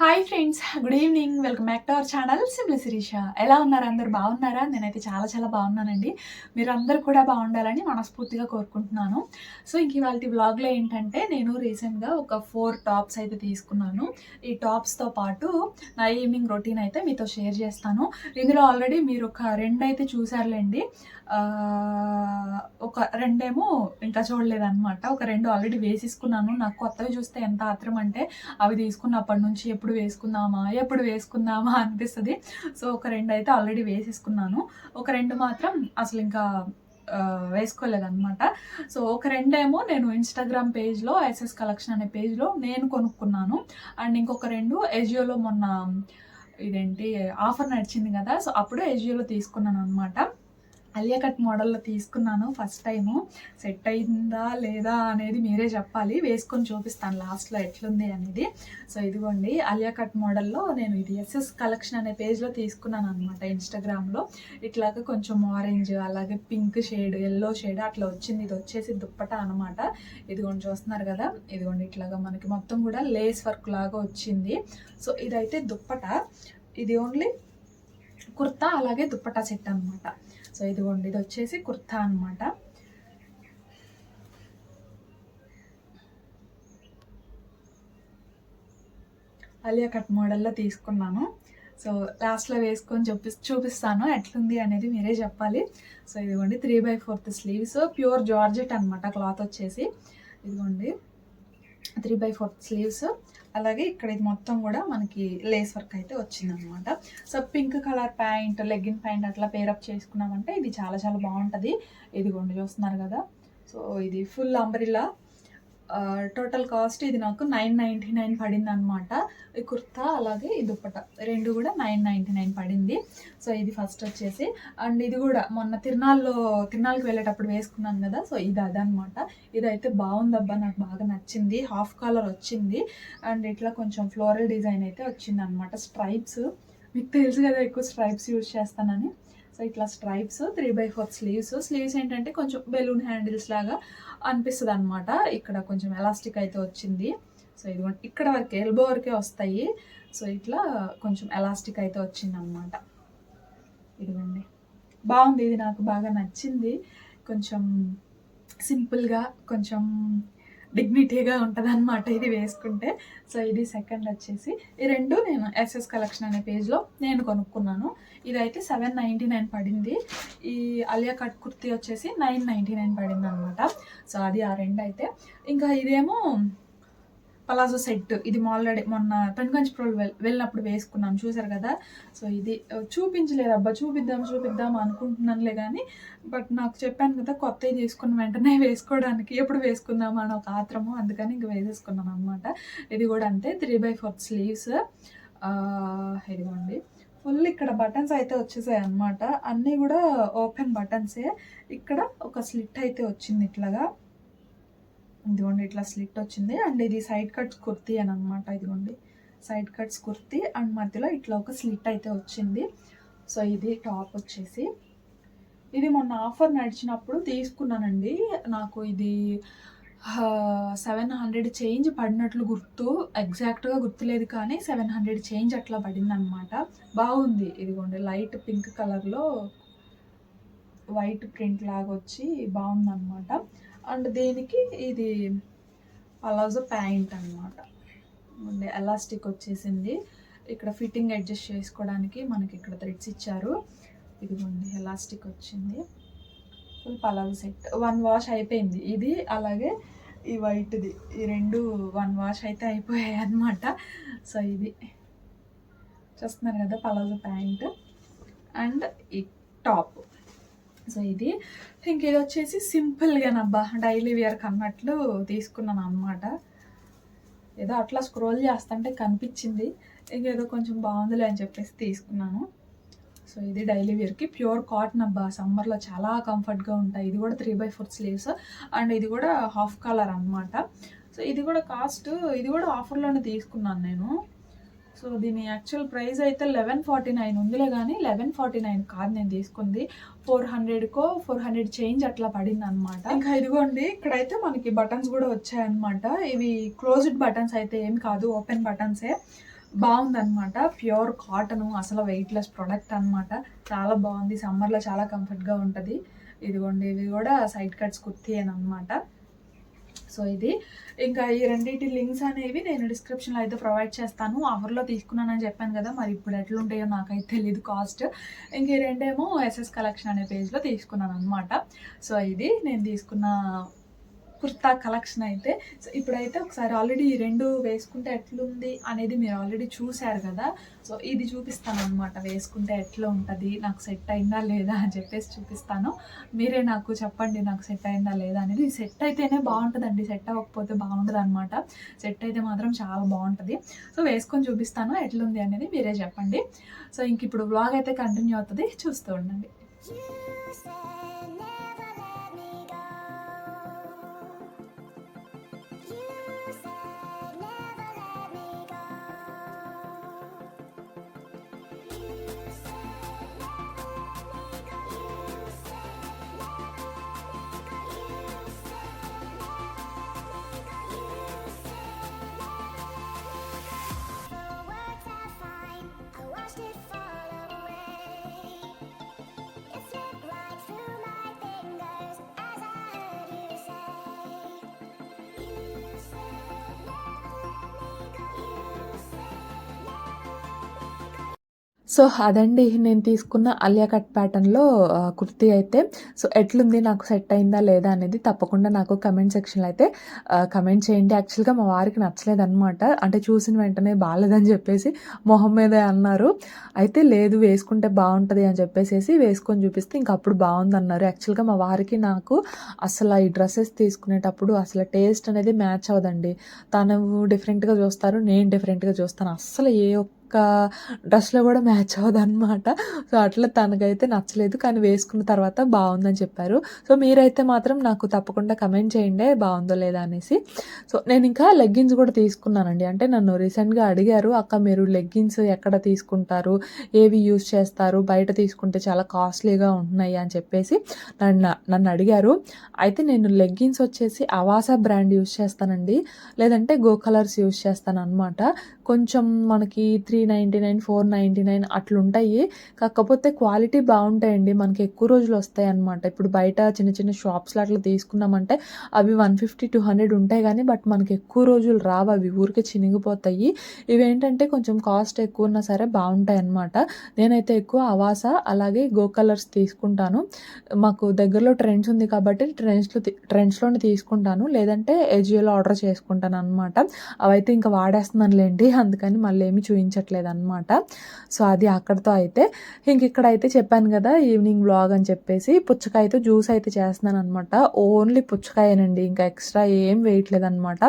Hi friends good evening welcome back to our channel Simla Sirisha ఎలా ఉన్నారు అందరు? బాగున్నారా? నేనైతే చాలా చాలా బాగున్నానండి. మీరు అందరు కూడా బాగుండాలని మనస్ఫూర్తిగా కోరుకుంటున్నాను. సో ఇంక ఇవాళ బ్లాగ్లో ఏంటంటే నేను రీసెంట్గా ఒక ఫోర్ టాప్స్ అయితే తీసుకున్నాను. ఈ టాప్స్తో పాటు నా ఈవినింగ్ రొటీన్ అయితే మీతో షేర్ చేస్తాను. ఇందులో ఆల్రెడీ మీరు ఒక రెండు అయితే చూసారులేండి. ఒక రెండేమో ఇంకా చూడలేదన్నమాట. ఒక రెండు ఆల్రెడీ వేసేసుకున్నాను. నాకు కొత్తవి చూస్తే ఎంత ఆత్రం అంటే అవి తీసుకున్నప్పటి నుంచి ఎప్పుడు వేసుకుందామా ఎప్పుడు వేసుకుందామా అనిపిస్తుంది. సో ఒక రెండు అయితే ఆల్రెడీ వేసేసుకున్నాను. ఒక రెండు మాత్రం అసలు ఇంకా వేసుకోలేదన్నమాట. సో ఒక రెండేమో నేను ఇన్స్టాగ్రామ్ పేజ్లో ఎస్ఎస్ కలెక్షన్ అనే పేజ్లో నేను కొనుక్కున్నాను. అండ్ ఇంకొక రెండు ఎజియోలో మొన్న ఇదేంటి ఆఫర్ నడిచింది కదా. సో అప్పుడు ఎజియోలో తీసుకున్నాను అనమాట అలియా కట్ మోడల్లో తీసుకున్నాను ఫస్ట్ టైము. సెట్ అయిందా లేదా అనేది మీరే చెప్పాలి. వేసుకొని చూపిస్తాను లాస్ట్లో ఎట్లుంది అనేది. సో ఇదిగోండి అలియా కట్ మోడల్లో నేను ఇది ఎస్ఎస్ కలెక్షన్ అనే పేజ్లో తీసుకున్నాను అనమాట ఇన్స్టాగ్రామ్లో. ఇట్లాగా కొంచెం ఆరెంజ్ అలాగే పింక్ షేడ్ ఎల్లో షేడ్ అట్లా వచ్చింది. ఇది వచ్చేసి దుప్పట అనమాట ఇదిగోండి చూస్తున్నారు కదా? ఇదిగోండి ఇట్లాగా మనకి మొత్తం కూడా లేస్ వర్క్ లాగా వచ్చింది. సో ఇదైతే దుప్పట. ఇది ఓన్లీ కుర్తా అలాగే దుప్పటా సెట్ అనమాట సో ఇదిగోండి ఇది వచ్చేసి కుర్తా అనమాట అలియా కట్ మోడల్లో తీసుకున్నాను. సో లాస్ట్లో వేసుకొని చూపి చూపిస్తాను ఎట్లుంది అనేది మీరే చెప్పాలి. సో ఇదిగోండి three by fourth sleeves pure georgette అనమాట క్లాత్ వచ్చేసి. ఇదిగోండి. Three by fourth sleeves. అలాగే ఇక్కడ ఇది మొత్తం కూడా మనకి లేస్ వర్క్ అయితే వచ్చిందనమాట so pink colour pant legging pant అట్లా పేరప్ చేసుకున్నామంటే ఇది చాలా చాలా బాగుంటుంది. ఇదిగోండి చూస్తున్నారు కదా. సో ఇది ఫుల్ అంబ్రిల్లా టోటల్ కాస్ట్ ఇది నాకు నైన్ నైంటీ నైన్ పడింది అనమాట ఈ కుర్తా అలాగే ఈ దుప్పట రెండు కూడా నైన్ నైంటీ నైన్ పడింది. సో ఇది ఫస్ట్ వచ్చేసి. అండ్ ఇది కూడా మొన్న తిరునాళ్ళలో తిరునాళ్ళకి వెళ్ళేటప్పుడు వేసుకున్నాను కదా సో ఇది అదనమాట ఇదైతే బాగుందబ్బా నాకు బాగా నచ్చింది. హాఫ్ కలర్ వచ్చింది. అండ్ ఇట్లా కొంచెం ఫ్లోరల్ డిజైన్ అయితే వచ్చింది అనమాట స్ట్రైప్స్ మీకు తెలుసు కదా ఎక్కువ స్ట్రైప్స్ యూజ్ చేస్తానని. సో ఇట్లా stripes three by four sleeves sleeves ఏంటంటే కొంచెం బెలూన్ హ్యాండిల్స్ లాగా అనిపిస్తుంది అనమాట ఇక్కడ కొంచెం ఎలాస్టిక్ అయితే వచ్చింది. సో ఇది ఇక్కడ వరకే ఎల్బో వరకే వస్తాయి. సో ఇట్లా కొంచెం ఎలాస్టిక్ అయితే వచ్చింది అనమాట ఇదిగోండి. బాగుంది ఇది నాకు బాగా నచ్చింది. కొంచెం సింపుల్గా కొంచెం డిగ్నిటీగా ఉంటుంది అనమాట ఇది వేసుకుంటే. సో ఇది సెకండ్ వచ్చేసి. ఈ రెండు నేను ఎస్ఎస్ కలెక్షన్ అనే పేజ్లో నేను కొనుక్కున్నాను. ఇదైతే సెవెన్ నైంటీ నైన్ పడింది. ఈ అలియా కట్ కుర్తీ వచ్చేసి నైన్ నైంటీ నైన్ పడింది అనమాట సో అది ఆ రెండు అయితే. ఇంకా ఇదేమో పలాజో సెట్. ఇది ఆల్రెడీ మొన్న పెన్కంచిప్రోల్ వెల్ వెళ్ళినప్పుడు వేసుకున్నాను చూసారు కదా? సో ఇది చూపించలేదు. అబ్బా చూపిద్దాం చూపిద్దాం అనుకుంటున్నానులే కానీ బట్ నాకు చెప్పాను కదా కొత్తవి తీసుకున్న వెంటనే వేసుకోవడానికి ఎప్పుడు వేసుకుందాం అని ఒక ఆత్రము. అందుకని ఇంక వేసేసుకున్నాను అనమాట ఇది కూడా అంతే త్రీ బై ఫోర్త్ స్లీవ్స్ ఇదిగోండి. ఫుల్ ఇక్కడ బటన్స్ అయితే వచ్చేసాయి అనమాట అన్నీ కూడా ఓపెన్ బటన్సే ఇక్కడ ఒక స్లిట్ అయితే వచ్చింది ఇట్లాగా. ఇదిగోండి ఇట్లా స్లిట్ వచ్చింది. అండ్ ఇది సైడ్ కట్స్ కుర్తీ అని అనమాట ఇదిగోండి. సైడ్ కట్స్ కుర్తీ అండ్ మధ్యలో ఇట్లా ఒక స్లిట్ అయితే వచ్చింది. సో ఇది టాప్ వచ్చేసి. ఇది మొన్న ఆఫర్ నడిచినప్పుడు తీసుకున్నానండి. నాకు ఇది సెవెన్ హండ్రెడ్ చేంజ్ పడినట్లు గుర్తు ఎగ్జాక్ట్గా గుర్తులేదు కానీ సెవెన్ హండ్రెడ్ చేంజ్ అట్లా పడిందనమాట బాగుంది ఇదిగోండి లైట్ పింక్ కలర్లో వైట్ ప్రింట్ లాగా వచ్చి బాగుందన్నమాట. అండ్ దీనికి ఇది పలాజో ప్యాంట్ అనమాట ఎలాస్టిక్ వచ్చేసింది. ఇక్కడ ఫిట్టింగ్ అడ్జస్ట్ చేసుకోవడానికి మనకి ఇక్కడ థ్రెడ్స్ ఇచ్చారు. ఇదిగోండి ఎలాస్టిక్ వచ్చింది. Full palazzo set. One wash అయిపోయింది. ఇది అలాగే ఈ వైట్ది. ఈ రెండు వన్ వాష్ అయితే అయిపోయాయి అన్నమాట. సో ఇది. చూస్తున్నారు కదా పలాజో ప్యాంట్. అండ్ ఈ టాప్. సో ఇది. ఇంక ఇది వచ్చేసి సింపుల్గానబ్బా డైలీ వేర్కి అన్నట్లు తీసుకున్నాను అనమాట ఏదో అట్లా స్క్రోల్ చేస్తుంటే కనిపించింది. ఇంకేదో కొంచెం బాగుందిలే అని చెప్పేసి తీసుకున్నాను. సో ఇది డైలీ వేర్కి ప్యూర్ కాటన్ అబ్బా. సమ్మర్లో చాలా కంఫర్ట్గా ఉంటాయి. ఇది కూడా three by four sleeves and ఇది కూడా హాఫ్ కలర్ అన్నమాట. సో ఇది కూడా కాస్ట్ ఇది కూడా ఆఫర్లోనే తీసుకున్నాను నేను. సో దీని యాక్చువల్ ప్రైస్ అయితే లెవెన్ ఫార్టీ నైన్ ఉందిలే కానీ లెవెన్ ఫార్టీ నైన్ కాదు నేను తీసుకుంది. ఫోర్ హండ్రెడ్కో ఫోర్ హండ్రెడ్ చేంజ్ అట్లా పడింది అనమాట ఇంకా ఇదిగోండి ఇక్కడైతే మనకి బటన్స్ కూడా వచ్చాయన్నమాట. ఇవి క్లోజ్డ్ బటన్స్ అయితే ఏం కాదు ఓపెన్ బటన్సే బాగుందన్నమాట ప్యూర్ కాటన్ అసలు వెయిట్లెస్ ప్రోడక్ట్ అన్నమాట. చాలా బాగుంది సమ్మర్లో చాలా కంఫర్ట్గా ఉంటుంది. ఇదిగోండి ఇవి కూడా సైడ్ కట్స్ కుర్తీ అని అనమాట సో ఇది. ఇంకా ఈ రెండింటి లింక్స్ అనేవి నేను డిస్క్రిప్షన్లో అయితే ప్రొవైడ్ చేస్తాను. ఆఫర్లో తీసుకున్నానని చెప్పాను కదా మరి ఇప్పుడు ఎట్లుంటాయో నాకైతే తెలియదు కాస్ట్ ఇంక ఈ రెండేమో ఎస్ఎస్ కలెక్షన్ అనే పేజ్లో తీసుకున్నాను అనమాట సో ఇది నేను తీసుకున్న కుర్తా కలెక్షన్ అయితే సో ఇప్పుడైతే ఒకసారి ఆల్రెడీ ఈ రెండు వేసుకుంటే ఎట్లుంది అనేది మీరు ఆల్రెడీ చూశారు కదా. సో ఇది చూపిస్తాను అనమాట వేసుకుంటే ఎట్లా ఉంటుంది నాకు సెట్ అయిందా లేదా అని చెప్పేసి చూపిస్తాను. మీరే నాకు చెప్పండి నాకు సెట్ అయిందా లేదా అనేది. సెట్ అయితేనే బాగుంటుందండి సెట్ అవ్వకపోతే బాగుండదు అనమాట సెట్ అయితే మాత్రం చాలా బాగుంటుంది. సో వేసుకొని చూపిస్తాను ఎట్లుంది అనేది మీరే చెప్పండి. సో ఇంక ఇప్పుడు బ్లాగ్ అయితే కంటిన్యూ అవుతుంది చూస్తూ ఉండండి. సో అదండి నేను తీసుకున్న అలియా కట్ ప్యాటర్న్లో కుర్తీ అయితే. సో ఎట్లుంది నాకు సెట్ అయిందా లేదా అనేది తప్పకుండా నాకు కమెంట్ సెక్షన్లో అయితే కమెంట్ చేయండి. యాక్చువల్గా మా వారికి నచ్చలేదన్నమాట. అంటే చూసిన వెంటనే బాగాలేదని చెప్పేసి మొహం మీదే అన్నారు. అయితే లేదు వేసుకుంటే బాగుంటుంది అని చెప్పేసి వేసుకొని చూపిస్తే ఇంక అప్పుడు బాగుంది అన్నారు యాక్చువల్గా మా వారికి నాకు అసలు ఈ డ్రెస్సెస్ తీసుకునేటప్పుడు అసలు టేస్ట్ అనేది మ్యాచ్ అవ్వదండి. తను డిఫరెంట్గా చూస్తారు నేను డిఫరెంట్గా చూస్తాను. అస్సలు ఏ ఒక్క డ్రెస్లో కూడా మ్యాచ్ అవ్వదు అనమాట సో అట్లా తనకైతే నచ్చలేదు. కానీ వేసుకున్న తర్వాత బాగుందని చెప్పారు. సో మీరైతే మాత్రం నాకు తప్పకుండా కమెంట్ చేయండి బాగుందో లేదా అనేసి. సో నేను ఇంకా లెగ్గిన్స్ కూడా తీసుకున్నానండి. అంటే నన్ను రీసెంట్గా అడిగారు అక్క మీరు లెగ్గిన్స్ ఎక్కడ తీసుకుంటారు? ఏవి యూజ్ చేస్తారు? బయట తీసుకుంటే చాలా కాస్ట్లీగా ఉంటున్నాయి అని చెప్పేసి నన్ను నన్ను అడిగారు. అయితే నేను లెగ్గిన్స్ వచ్చేసి అవాసా బ్రాండ్ యూజ్ చేస్తానండి. లేదంటే గో కలర్స్ యూజ్ చేస్తాను అనమాట కొంచెం మనకి three ninety nine four ninety nine అట్లుంటాయి. కాకపోతే క్వాలిటీ బాగుంటాయండి. మనకి ఎక్కువ రోజులు వస్తాయి అనమాట ఇప్పుడు బయట చిన్న చిన్న షాప్స్లో అట్లా తీసుకున్నామంటే అవి వన్ ఫిఫ్టీ టూ హండ్రెడ్ ఉంటాయి కానీ బట్ మనకి ఎక్కువ రోజులు రావు. అవి ఊరికే చినిగిపోతాయి. ఇవేంటంటే కొంచెం కాస్ట్ ఎక్కువ ఉన్నా సరే బాగుంటాయి అనమాట నేనైతే ఎక్కువ అవాస అలాగే గో కలర్స్ తీసుకుంటాను. మాకు దగ్గరలో ట్రెండ్స్ ఉంది కాబట్టి ట్రెండ్స్లో ట్రెండ్స్లోనే తీసుకుంటాను. లేదంటే ఏజియోలో ఆర్డర్ చేసుకుంటాను అనమాట అవైతే ఇంకా వాడేస్తున్నానులేండి. అందుకని మళ్ళీ ఏమి చూపించట్లేదు అనమాట సో అది అక్కడితో అయితే ఇంక ఇక్కడ అయితే చెప్పాను కదా ఈవినింగ్ బ్లాగ్ అని చెప్పేసి పుచ్చకాయతో జ్యూస్ అయితే చేస్తున్నాను అనమాట ఓన్లీ పుచ్చకాయనండి ఇంకా ఎక్స్ట్రా ఏం వేయట్లేదు అనమాట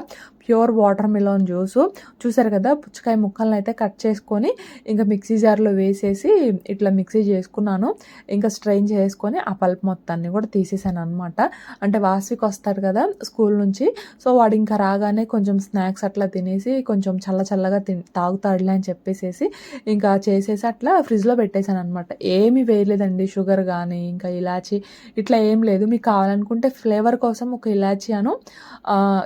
ప్యూర్ వాటర్ మిలోన్ జ్యూస్. చూసారు కదా పుచ్చకాయ ముక్కలను అయితే కట్ చేసుకొని ఇంకా మిక్సీ జార్లో వేసేసి ఇట్లా మిక్సీ చేసుకున్నాను. ఇంకా స్ట్రెయిన్ చేసుకొని ఆ పల్ప్ మొత్తాన్ని కూడా తీసేసాను అనమాట అంటే వాస్విక్ వస్తారు కదా స్కూల్ నుంచి. సో వాడు ఇంకా రాగానే కొంచెం స్నాక్స్ అట్లా తినేసి కొంచెం చల్ల చల్లగా తిన్ తాగుతాడులే అని చెప్పేసేసి ఇంకా చేసేసి అట్లా ఫ్రిడ్జ్లో పెట్టేశాను అనమాట ఏమీ వేయలేదండి షుగర్ కానీ ఇంకా ఇలాచి ఇట్లా ఏం లేదు. మీకు కావాలనుకుంటే ఫ్లేవర్ కోసం ఒక ఇలాచి అను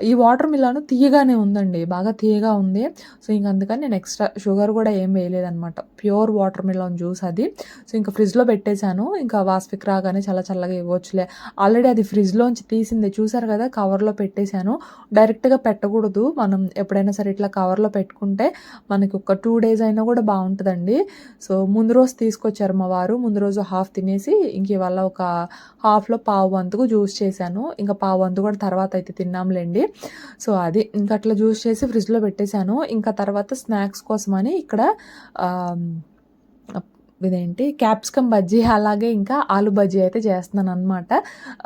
ఈ వాటర్ మిలాను తీయగానే ఉందండి బాగా తీయగా ఉంది. సో ఇంక అందుకని నేను ఎక్స్ట్రా షుగర్ కూడా ఏం వేయలేదనమాట ప్యూర్ వాటర్ మిలాన్ జ్యూస్ అది. సో ఇంకా ఫ్రిడ్జ్లో పెట్టేశాను. ఇంకా వాస్పిక్ రాగానే చాలా చల్లగా ఇవ్వచ్చులే. ఆల్రెడీ అది ఫ్రిడ్జ్లోంచి తీసింది చూసారు కదా కవర్లో పెట్టేశాను. డైరెక్ట్గా పెట్టకూడదు. మనం ఎప్పుడైనా సరే ఇట్లా కవర్లో పెట్టుకుంటే మనకి ఒక టూ డేస్ అయినా కూడా బాగుంటుందండి. సో ముందు రోజు తీసుకొచ్చారు మా వారు. ముందు రోజు హాఫ్ తినేసి ఇంక ఇవాళ ఒక హాఫ్లో పావు వంతుకు జ్యూస్ చేశాను. ఇంకా పావు వంతు కూడా తర్వాత అయితే తిన్నాంలేండి. సో అది ఇంకా అట్లా జ్యూస్ చేసి ఫ్రిడ్జ్లో పెట్టేశాను. ఇంకా తర్వాత స్నాక్స్ కోసమని ఇక్కడ ఇదేంటి? క్యాప్సికమ్ బజ్జీ అలాగే ఇంకా ఆలు బజ్జీ అయితే చేస్తున్నాను అనమాట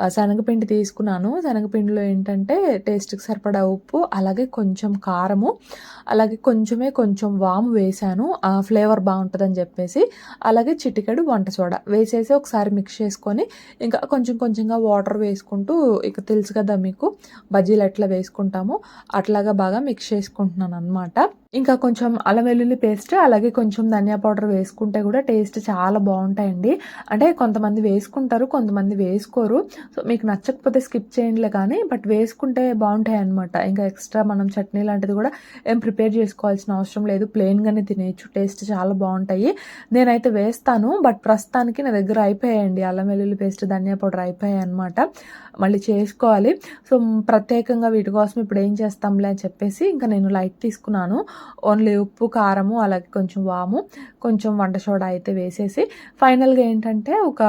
శనగపిండి తీసుకున్నాను. శనగపిండిలో ఏంటంటే టేస్ట్కి సరిపడా ఉప్పు అలాగే కొంచెం కారము అలాగే కొంచెమే కొంచెం వాము వేసాను ఆ ఫ్లేవర్ బాగుంటుందని చెప్పేసి అలాగే చిటికెడు వంట సోడా వేసేసి ఒకసారి మిక్స్ చేసుకొని ఇంకా కొంచెం కొంచెంగా వాటర్ వేసుకుంటూ ఇక తెలుసు కదా మీకు బజ్జీలు ఎట్లా వేసుకుంటామో అట్లాగా బాగా మిక్స్ చేసుకుంటున్నాను అనమాట ఇంకా కొంచెం అల్లం వెల్లుల్లి పేస్ట్ అలాగే కొంచెం ధనియా పౌడర్ వేసుకుంటే కూడా టేస్ట్ చాలా బాగుంటాయండి. అంటే కొంతమంది వేసుకుంటారు కొంతమంది వేసుకోరు. సో మీకు నచ్చకపోతే స్కిప్ చేయండిలే కానీ బట్ వేసుకుంటే బాగుంటాయి అనమాట ఇంకా ఎక్స్ట్రా మనం చట్నీ లాంటిది కూడా ఏం ప్రిపేర్ చేసుకోవాల్సిన అవసరం లేదు. ప్లెయిన్గానే తినేయచ్చు. టేస్ట్ చాలా బాగుంటాయి. నేనైతే వేస్తాను బట్ ప్రస్తుతానికి నా దగ్గర అయిపోయాయండి. అల్లం వెల్లుల్లి పేస్ట్ ధనియా పౌడర్ అయిపోయాయి అనమాట మళ్ళీ చేసుకోవాలి. సో ప్రత్యేకంగా వీటి కోసం ఇప్పుడు ఏం చేస్తాంలే అని చెప్పేసి ఇంకా నేను లైట్ తీసుకున్నాను. ఓన్లీ ఉప్పు కారము అలాగే కొంచెం వాము కొంచెం వంట సోడా అయితే వేసేసి ఫైనల్గా ఏంటంటే ఒక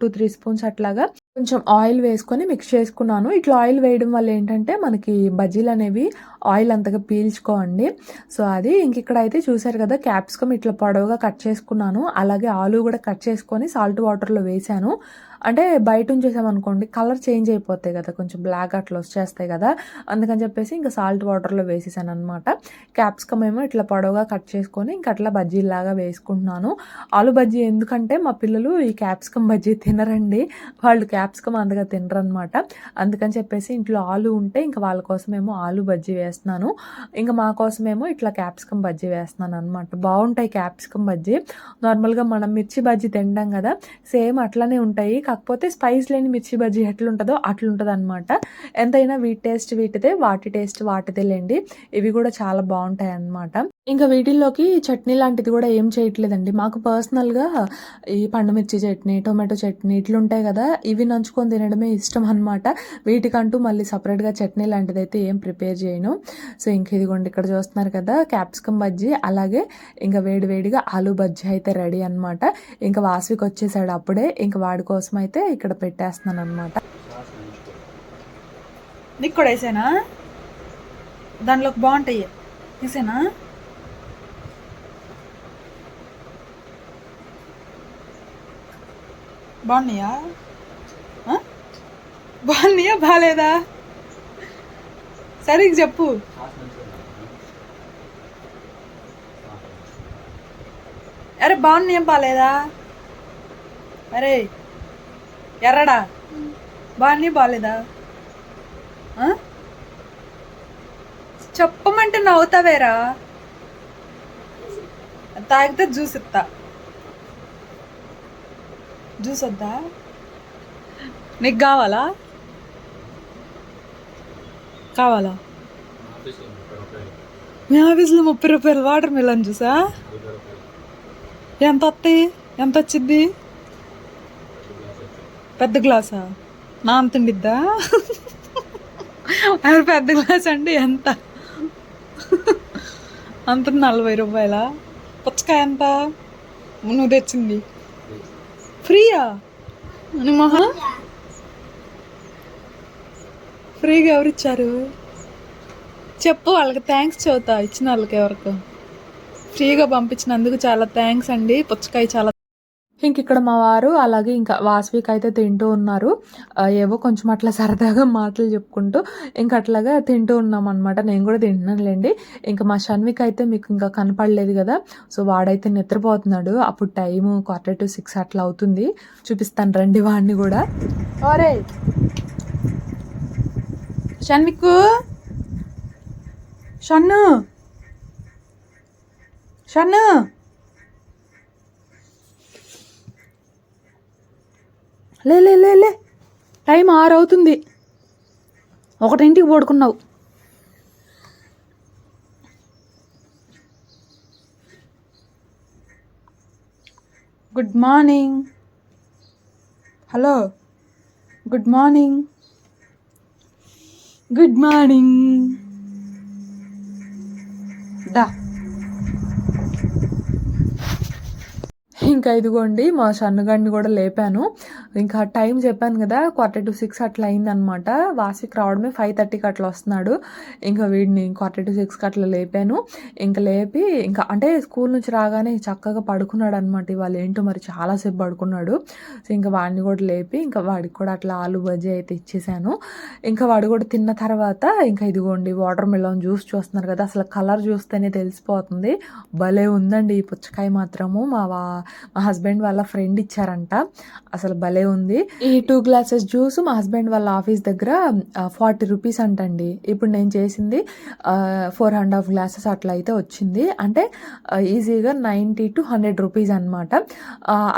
టూ త్రీ స్పూన్స్ అట్లాగా కొంచెం ఆయిల్ వేసుకొని మిక్స్ చేసుకున్నాను. ఇట్లా ఆయిల్ వేయడం వల్ల ఏంటంటే మనకి బజ్జీలు అనేవి ఆయిల్ అంతగా పీల్చుకోండి సో అది ఇంక ఇక్కడ అయితే చూసారు కదా క్యాప్సికమ్ ఇట్లా పొడవుగా కట్ చేసుకున్నాను. అలాగే ఆలు కూడా కట్ చేసుకొని సాల్ట్ వాటర్లో వేసాను అంటే బయట ఉంచేసామనుకోండి కలర్ చేంజ్ అయిపోతాయి కదా కొంచెం బ్లాక్ అట్లా వచ్చేస్తాయి కదా అందుకని చెప్పేసి ఇంకా సాల్ట్ వాటర్లో వేసేసాను అనమాట క్యాప్సికమ్ ఏమో ఇట్లా పొడవుగా కట్ చేసుకొని ఇంకా అట్లా బజ్జీలాగా వేసుకుంటున్నాను. ఆలు బజ్జీ ఎందుకంటే మా పిల్లలు ఈ క్యాప్సికమ్ బజ్జీ తినరండి. వాళ్ళు క్యాప్సికమ్ అంతగా తినరనమాట అందుకని చెప్పేసి ఇంట్లో ఆలు ఉంటే ఇంకా వాళ్ళ కోసమేమో ఆలు బజ్జీ వేస్తున్నాను. ఇంకా మా కోసమేమో ఇట్లా క్యాప్సికమ్ బజ్జీ వేస్తున్నాను అనమాట బాగుంటాయి క్యాప్సికమ్ బజ్జీ. నార్మల్గా మనం మిర్చి బజ్జీ తింటాం కదా సేమ్ అట్లానే ఉంటాయి. కాకపోతే స్పైస్ లేని మిర్చి బజ్జీ ఎట్లుంటుందో అట్లుంటుంది అనమాట ఎంతైనా వీటి టేస్ట్ వీటిదే వాటి టేస్ట్ వాటిదే లేండి ఇవి కూడా చాలా బాగుంటాయి అన్నమాట ఇంకా వీటిల్లోకి చట్నీ లాంటిది కూడా ఏం చేయట్లేదండి. మాకు పర్సనల్గా ఈ పండుమిర్చి చట్నీ టొమాటో చట్నీ ఇట్లుంటాయి కదా ఇవి నంచుకొని తినడమే ఇష్టం అనమాట వీటికంటూ మళ్ళీ సపరేట్గా చట్నీ లాంటిది అయితే ఏం ప్రిపేర్ చేయను. సో ఇంక ఇదిగోండి ఇక్కడ చూస్తున్నారు కదా క్యాప్సికమ్ బజ్జీ అలాగే ఇంకా వేడివేడిగా ఆలూ ఆలు బజ్జీ అయితే రెడీ అనమాట ఇంకా వాసవికి వచ్చేసాడు అప్పుడే ఇంకా వాడి కోసం అయితే ఇక్కడ పెట్టేస్తున్నాను అనమాట నీకు కూడా వేసానా? దాంట్లోకి బాగుంటాయి. వేసానా? బాగున్నాయా? ఆ? బాగున్నాయా? బాగాలేదా సరిగ్గా చెప్పు. అరే బాగున్నాయా? బాగాలేదా అరే ఎర్రడా? బాగున్నాయా? బాగాలేదా ఆ? చెప్పమంటే నవ్వుతావేరా? తాగితే జ్యూస్ ఇస్తా జ్యూస్ వద్దా నీకు కావాలా? కావాలా? మీ ఆఫీస్లో ముప్పై రూపాయలు వాటర్ మిలన్ జ్యూసా? ఎంత వస్తాయి? ఎంత వచ్చింది? పెద్ద గ్లాసా? నా అంత ఉండిద్దా అది పెద్ద గ్లాస్ అంటే ఎంత? అంత నలభై రూపాయల? పుచ్చకాయ ఎంత? నువ్వు తెచ్చింది. ఫ్రీయా? అని మహా? ఫ్రీగా ఎవరిచ్చారు? చెప్పు వాళ్ళకి థ్యాంక్స్ చెబుతా ఇచ్చిన వాళ్ళకి ఎవరికి? ఫ్రీగా పంపించినందుకు చాలా థ్యాంక్స్ అండి. పుచ్చకాయ చాలా ఇంక ఇక్కడ మా వారు అలాగే ఇంకా వాసవికి అయితే తింటూ ఉన్నారు. ఏవో కొంచెం అట్లా సరదాగా మాటలు చెప్పుకుంటూ ఇంకా అట్లాగా తింటూ ఉన్నాం అనమాట నేను కూడా తింటున్నానులేండి. ఇంకా మా షన్విక్ అయితే మీకు ఇంకా కనపడలేదు కదా. సో వాడైతే నిద్రపోతున్నాడు. అప్పుడు టైము క్వార్టర్ టు సిక్స్ అట్లా అవుతుంది. చూపిస్తాను రండి వాడిని కూడా. ఓరే! షన్విక్ షన్ను! షన్ను! లే లే లే లే. టైం ఆరు అవుతుంది ఒకటింటికి పడుకున్నావు. Good morning. Hello. Good morning. Good morning. దా. ఇంకా ఇదిగోండి మా సన్నగాడిని కూడా లేపాను. ఇంకా టైం చెప్పాను కదా క్వార్టర్ టు సిక్స్ అట్లా అయిందనమాట. వాసికి రావడమే ఫైవ్ థర్టీకి అట్లా వస్తున్నాడు. ఇంకా వీడిని క్వార్టర్ టు సిక్స్కి అట్లా లేపాను. ఇంకా లేపి ఇంకా అంటే స్కూల్ నుంచి రాగానే చక్కగా పడుకున్నాడు అనమాట ఇవాళ. ఏంటో మరి చాలాసేపు పడుకున్నాడు. సో ఇంకా వాడిని కూడా లేపి ఇంకా వాడికి కూడా అట్లా ఆలు బజ్జీ అయితే ఇచ్చేసాను. ఇంకా వాడు కూడా తిన్న తర్వాత ఇంకా ఇదిగోండి వాటర్ మిలన్ జ్యూస్ చూస్తున్నారు కదా అసలు కలర్ చూస్తేనే తెలిసిపోతుంది. భలే ఉందండి ఈ పుచ్చకాయ మాత్రము. మా వా మా హస్బెండ్ వాళ్ళ ఫ్రెండ్ ఇచ్చారంట. అసలు భలే భలే ఉంది. ఈ టూ గ్లాసెస్ జ్యూస్ మా హస్బెండ్ వాళ్ళ ఆఫీస్ దగ్గర ఫార్టీ రూపీస్ అంటండి. ఇప్పుడు నేను చేసింది ఫోర్ అండ్ హాఫ్ గ్లాసెస్ అట్లా అయితే వచ్చింది. అంటే ఈజీగా నైంటీ టు హండ్రెడ్ రూపీస్ అనమాట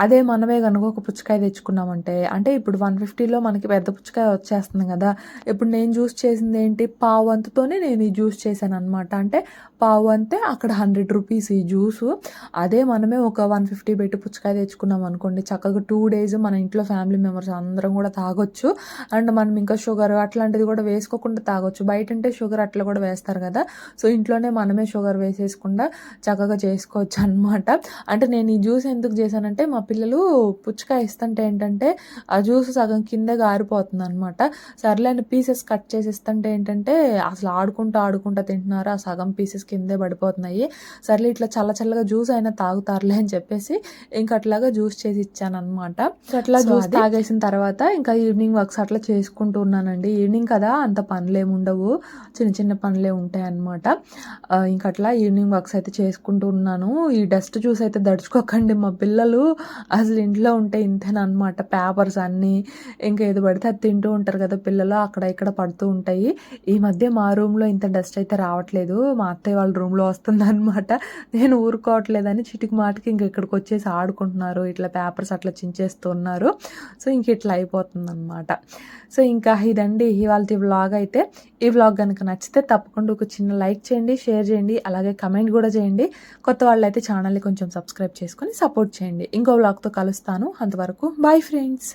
అదే మనమే కనుక ఒక పుచ్చకాయ తెచ్చుకున్నామంటే అంటే ఇప్పుడు వన్ ఫిఫ్టీలో మనకి పెద్ద పుచ్చకాయ వచ్చేస్తుంది కదా. ఇప్పుడు నేను జ్యూస్ చేసింది ఏంటి? పావు వంతుతోనే నేను ఈ జ్యూస్ చేశాను అనమాట అంటే పావు అంతే అక్కడ హండ్రెడ్ రూపీస్ ఈ జ్యూసు అదే మనమే ఒక వన్ ఫిఫ్టీ పెట్టి పుచ్చకాయ తెచ్చుకున్నాం అనుకోండి చక్కగా టూ డేస్ మన ఇంట్లో ఫ్యామిలీ మెంబర్స్ అందరం కూడా తాగొచ్చు. అండ్ మనం ఇంకా షుగర్ అట్లాంటిది కూడా వేసుకోకుండా తాగొచ్చు. బయట అంటే షుగర్ అట్లా కూడా వేస్తారు కదా. సో ఇంట్లోనే మనమే షుగర్ వేసేసుకుండా చక్కగా చేసుకోవచ్చు అనమాట అంటే నేను ఈ జ్యూస్ ఎందుకు చేశానంటే మా పిల్లలు పుచ్చకాయ ఇస్తుంటే ఏంటంటే ఆ జ్యూస్ సగం కింద గారిపోతుంది అనమాట సర్లేని పీసెస్ కట్ చేసి ఇస్తుంటే ఏంటంటే అసలు ఆడుకుంటూ ఆడుకుంటూ తింటున్నారు. ఆ సగం పీసెస్ కిందే పడిపోతున్నాయి. సర్లే ఇట్లా చల్ల చల్లగా జ్యూస్ అయినా తాగుతారులే అని చెప్పేసి ఇంకా అట్లాగా జ్యూస్ చేసి ఇచ్చాను అనమాట అట్లా So జ్యూస్ తాగేసిన తర్వాత ఇంకా ఈవినింగ్ వర్క్స్ అట్లా చేసుకుంటూ ఉన్నానండి. ఈవినింగ్ కదా అంత పనులు ఏమి ఉండవు. చిన్న చిన్న పనులే ఉంటాయి అనమాట ఇంకా అట్లా ఈవినింగ్ వర్క్స్ అయితే చేసుకుంటూ ఉన్నాను. ఈ డస్ట్ చూసి అయితే దడుచుకోకండి మా పిల్లలు. అసలు ఇంట్లో ఉంటే ఇంతేనమాట పేపర్స్ అన్నీ ఇంకా ఏది పడితే అది తింటూ ఉంటారు కదా పిల్లలు. అక్కడ ఇక్కడ పడుతూ ఉంటాయి. ఈ మధ్య మా రూమ్లో ఇంత డస్ట్ అయితే రావట్లేదు. మా అత్తయ్య వాళ్ళ రూమ్లో వస్తుంది అనమాట నేను ఊరుకోవట్లేదని చిటికి మాటికి ఇంక ఇక్కడికి వచ్చేసి ఆడుకుంటున్నారు. ఇట్లా పేపర్స్ అట్లా చించేస్తున్నారు సో ఇంక ఇట్లా అయిపోతుంది అనమాట సో ఇంకా ఇదండి ఇవాళ వ్లాగ్ అయితే. ఈ వ్లాగ్ కనుక నచ్చితే తప్పకుండా ఒక చిన్న లైక్ చేయండి షేర్ చేయండి అలాగే కమెంట్ కూడా చేయండి. కొత్త వాళ్ళు అయితే ఛానల్ని కొంచెం సబ్స్క్రైబ్ చేసుకొని సపోర్ట్ చేయండి. ఇంకో వ్లాగ్తో కలుస్తాను. అంతవరకు బాయ్ ఫ్రెండ్స్.